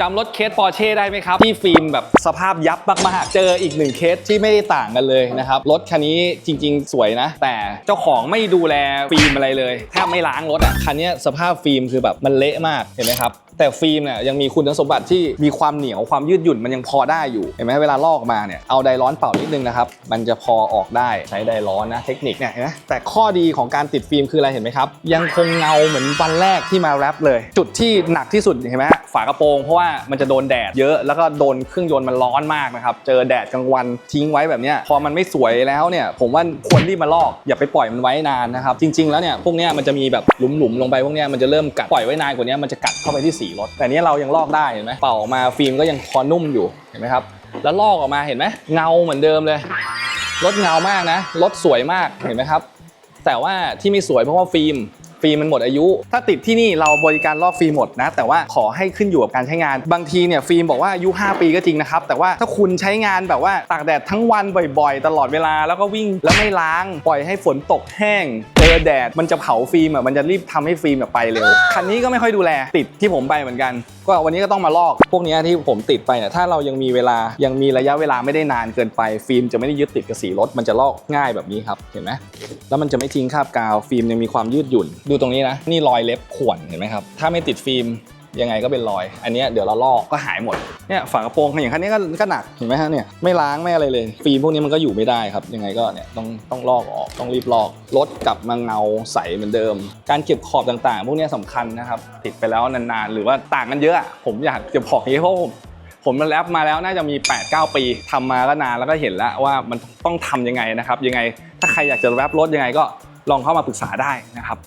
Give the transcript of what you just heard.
จำรถเคสปอร์เช่ได้ไหมครับ ที่ฟิล์มแบบสภาพยับมากๆ เจออีกหนึ่งเคสที่ไม่ได้ต่างกันเลยนะครับ รถคันนี้จริง ๆ สวยนะ แต่เจ้าของไม่ดูแลฟิล์มอะไรเลยแทบไม่ล้างรถอะคันนี้สภาพฟิล์มคือแบบมันเละมากเห็นไหมครับแต่ฟิล์มเนี่ยยังมีคุณสมบัติที่มีความเหนียวความยืดหยุ่นมันยังพอได้อยู่เห็นไหมเวลาลอกมาเนี่ยเอาไดร้อนเป่านิดนึงนะครับมันจะพอออกได้ใช้ไดร้อนนะเทคนิคเนี่ยเห็นไหมแต่ข้อดีของการติดฟิล์มคืออะไรเห็นไหมครับยังคงเงาเหมือนวันแรกที่มาแรปเลย จุดที่หนักที่สุดเห็นไหม ฝากระโปรงเพราะว่ามันจะโดนแดดเยอะแล้วก็โดนเครื่องยนต์มันร้อนมากนะครับ เจอแดดกลางวันทิ้งไว้แบบนี้พอมันไม่สวยแล้วเนี่ย ผมว่าควรรีบมาลอก อย่าไปปล่อยมันไว้นานนะครับ จริง ๆ แล้วเนี่ยพวกนี้มันจะมีแบบหลุมๆลงไปพวกนี้มันจะเริ่มกัดปล่อยไว้นานกว่านี้มันจะกัดเข้าไปที่สีรถแต่เนี้ยเรายังลอกได้เห็นไหมเป่าออกมาฟิล์มก็ยังพอนุ่มอยู่เห็นไหมครับแล้วลอกออกมาเห็นไหมเงาเหมือนเดิมเลยรถเงามากนะรถสวยมากเห็นไหมครับ แต่ว่าที่ไม่สวยเพราะว่าฟิล์ม ฟิล์มมันหมดอายุ ถ้าติดที่นี่เราบริการลอกฟิล์มหมดนะ แต่ว่าขอให้ขึ้นอยู่กับการใช้งาน บางทีเนี่ยฟิล์มบอกว่าอายุ 5 ปีก็จริงนะครับ แต่ว่าถ้าคุณใช้งานแบบว่าตากแดดทั้งวันบ่อยๆ ตลอดเวลาแล้วก็วิ่งแล้วไม่ล้าง ปล่อยให้ฝนตกแห้งเจอแดดมันจะเผาฟิล์มอะมันจะรีบทำให้ฟิล์มแบบไปเร็วคันนี้ก็ไม่ค่อยดูแลติดที่ผมไปเหมือนกัน ก็วันนี้ก็ต้องมาลอกพวกนี้ที่ผมติดไปเนี่ยถ้าเรายังมีเวลายังมีระยะเวลาไม่ได้นานเกินไป ฟิล์มจะไม่ได้ยึดติดกับสีรถมันจะลอกง่ายแบบนี้ครับเห็นไหมแล้วมันจะไม่ทิ้งคราบกาวฟิล์มยังมีความยืดหยุ่น ดูตรงนี้นะนี่รอยเล็บข่วนเห็นไหมครับถ้าไม่ติดฟิล์ม ยังไงก็เป็นรอย อันนี้เดี๋ยวเราลอกก็หายหมดเนี่ยฝากระโปรงอย่างคันนี้ก็ก็หนักเห็นไหมฮะเนี่ยไม่ล้างไม่อะไรเลย ฟิล์มพวกนี้มันก็อยู่ไม่ได้ครับ ยังไงก็เนี่ยต้องต้องลอกออกต้องรีบลอกรถกลับมาเงาใสเหมือนเดิม การเก็บขอบต่างๆ พวกนี้ยสำคัญนะครับติดไปแล้วนานๆ หรือว่าต่างกันเยอะ ผมอยากจะบอกอย่างนี้เพราะผมผมมาแรปมาแล้วน่าจะมี 8-9 ปีทำมาก็นานแล้วก็เห็นแล้วว่ามันต้องทำยังไงนะครับ ยังไงถ้าใครอยากจะแรปรถยังไงก็ลองเข้ามาปรึกษาได้นะครับ